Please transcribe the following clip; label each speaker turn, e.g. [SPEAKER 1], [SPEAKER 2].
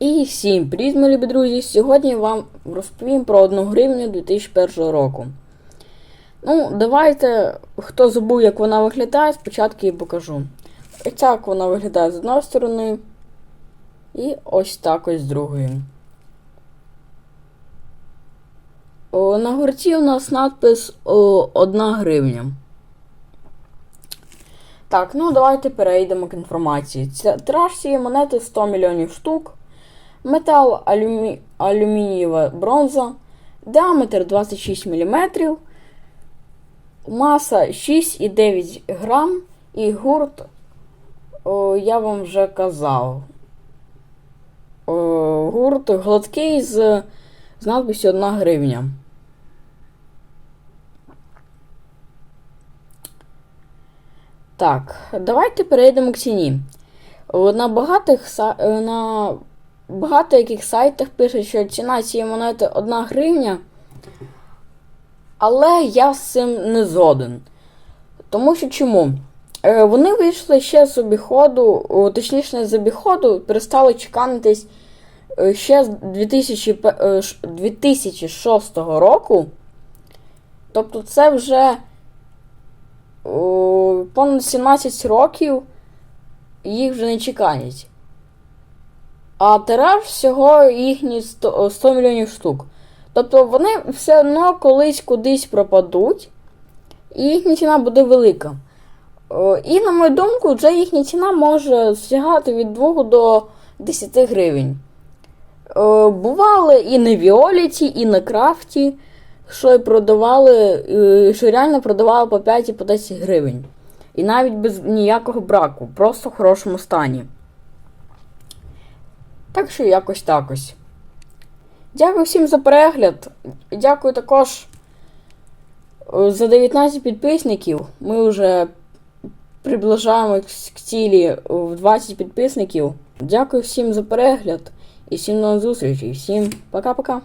[SPEAKER 1] І всім привіт, мої любі друзі! Сьогодні я вам розповім про 1 гривню 2001 року. Ну, давайте, хто забув, як вона виглядає, спочатку її покажу. Ось так вона виглядає з одної сторони. І ось так ось з другої. О, на гурті у нас надпис о, 1 гривня. Так, ну давайте перейдемо к інформації. Ця тираж цієї монети 100 мільйонів штук. Метал алюмі... алюмінієва бронза. Діаметр 26 мм. Маса 6,9 грам. І гурт, о, я вам вже казав. О, гурт гладкий з, з надписю 1 гривня. Так, давайте перейдемо к ціні. На багатих е, на багато яких сайтах пишуть, що ціна цієї монети 1 гривня. Але я з цим не згоден. Тому що чому? Е, Вони вийшли ще з обіходу, точніше, не з обіходу, перестали чеканитись е, ще з 2000, пе- е, ш- 2006 року. Тобто це вже о, понад 17 років їх вже не чеканять. А тираж всього їхні 100, 100 мільйонів штук. Тобто вони все одно колись кудись пропадуть, і їхня ціна буде велика. І, на мою думку, вже їхня ціна може сягати від 2 до 10 гривень. Бували і на Віоліті, і на крафті, що й продавали, що реально продавали по 5 і по 10 гривень. І навіть без ніякого браку, просто в хорошому стані. Так що якось так ось. Дякую всім за перегляд. Дякую також е, за 19 підписників. Ми вже приближаємось к цілі в 20 підписників. Дякую всім за перегляд і всім до зустрічі. Всім пока-пока.